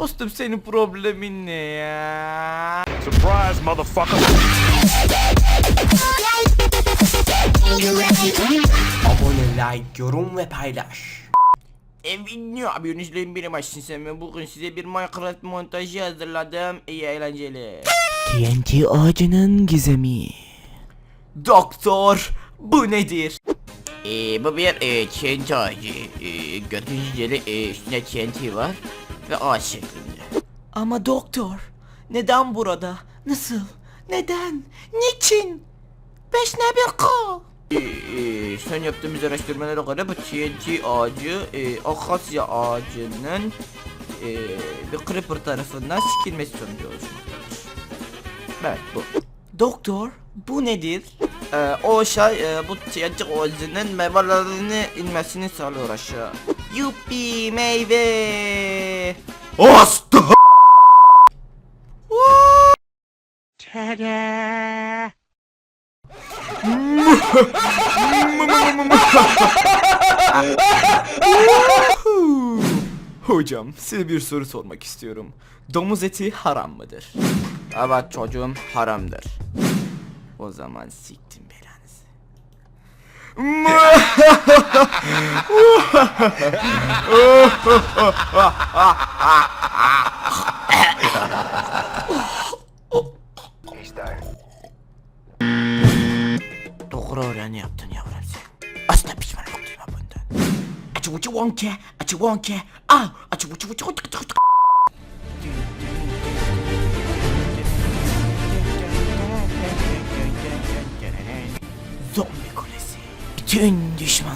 dostum senin problemin ne ya? Surprise, motherfucker. Abone, like, yorum ve paylaş. Evet ne yapıyorsunuz benim açsın sen bugün size bir Minecraft montajı hazırladım iyi eğlenceli TNT ağacının gizemi Doktor bu nedir? Ee, bu bir e, TNT ağacı ee, gördüğünüz üzere e, üstünde TNT var ve ağaç şeklinde Ama doktor neden burada? Nasıl? Neden? Niçin? Beş ne bir kal? Ee, e, son yaptığımız araştırmalara göre bu TNT ağacı e, akasya ağacının e, bir creeper tarafından sikilmesi sonucu oluşmaktadır. Evet bu. Doktor bu nedir? Ee, o şey e, bu TNT ağacının meyvelerini inmesini sağlıyor aşağı. Yuppi meyve. Hasta. Hocam size bir soru sormak istiyorum. Domuz eti haram mıdır? Evet çocuğum haramdır. O zaman siktim belanızı. Doğru öğreni yaptın yavrum sen. Asla pişman oldum bundan. Açı vucu wonke, açı wonke. Ah, açı vucu vucu vucu vucu. Zombi kulesi. Bütün düşman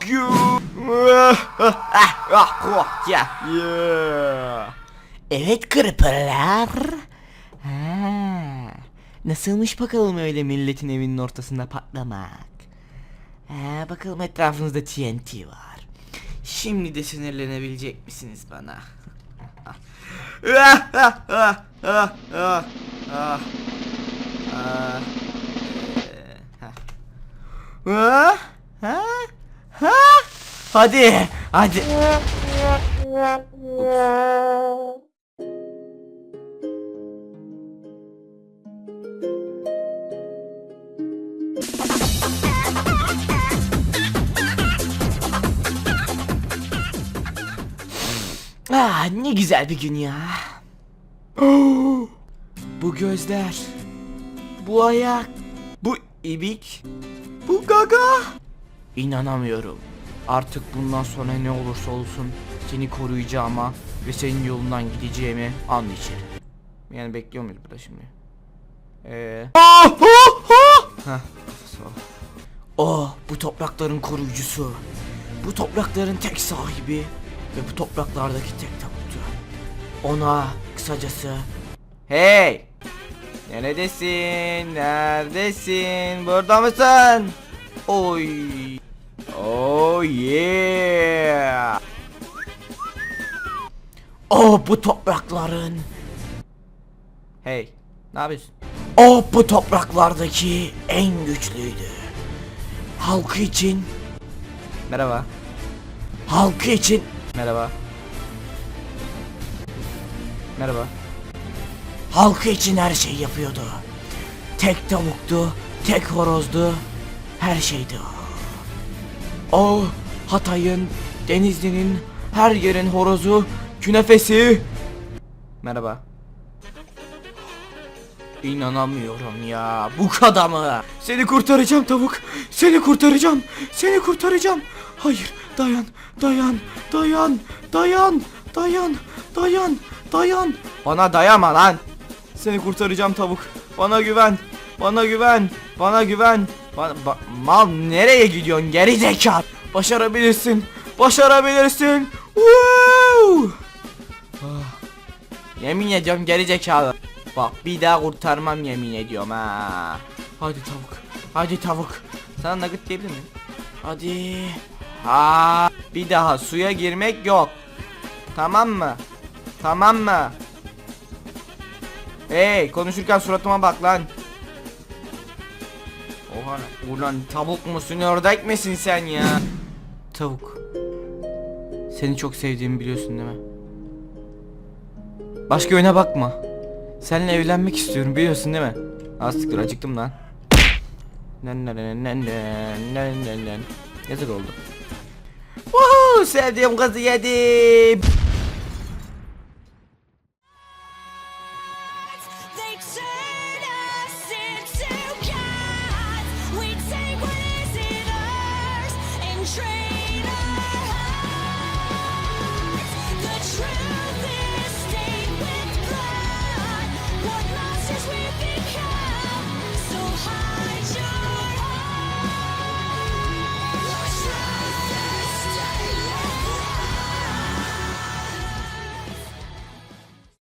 Fuck you yeah yeah Evet kırpırlar Ha, Nasılmış bakalım öyle milletin evinin ortasında patlamak ha, Bakalım etrafınızda TNT var Şimdi de sinirlenebilecek misiniz bana? Ah, ah, ah, ah, ah, ah. Ah. Ah. Hadi, hadi. Ah ne güzel bir gün ya. bu gözler. Bu ayak. Bu ibik. Bu gaga. İnanamıyorum. Artık bundan sonra ne olursa olsun seni koruyacağıma ve senin yolundan gideceğimi an içerim. Yani bekliyor muyuz burada şimdi? Eee... Heh, kafası var. O bu toprakların koruyucusu. Bu toprakların tek sahibi ve bu topraklardaki tek tabuttu. Ona kısacası Hey! Neredesin? Neredesin? Burada mısın? Oy! Oh yeah! O bu toprakların Hey, ne yapıyorsun? O bu topraklardaki en güçlüydü. Halkı için Merhaba. Halkı için Merhaba. Merhaba. Halkı için her şey yapıyordu. Tek tavuktu, tek horozdu, her şeydi o. O Hatay'ın, Denizli'nin, her yerin horozu, künefesi. Merhaba. İnanamıyorum ya. Bu kadar mı? Seni kurtaracağım tavuk. Seni kurtaracağım. Seni kurtaracağım. Hayır. Dayan. Dayan. Dayan. Dayan. Dayan. Dayan. Dayan. Bana dayama lan. Seni kurtaracağım tavuk. Bana güven. Bana güven. Bana güven. Bana, ba- mal nereye gidiyorsun geri zekalı? Başarabilirsin. Başarabilirsin. Woo! Ah. Yemin ediyorum geri zekalı. Bak bir daha kurtarmam yemin ediyorum ha. Hadi tavuk. Hadi tavuk. Sana nugget diyebilir miyim? Hadi. Ha, bir daha suya girmek yok. Tamam mı? Tamam mı? Hey konuşurken suratıma bak lan. Lan. Ulan tavuk musun ördek misin sen ya? Tavuk. Seni çok sevdiğimi biliyorsun değil mi? Başka yöne bakma. Seninle evlenmek istiyorum biliyorsun değil mi? Az siktir acıktım lan. Nen nen nen nen nen nen. Yazık oldu. Woohoo sevdiğim kızı yedim. train.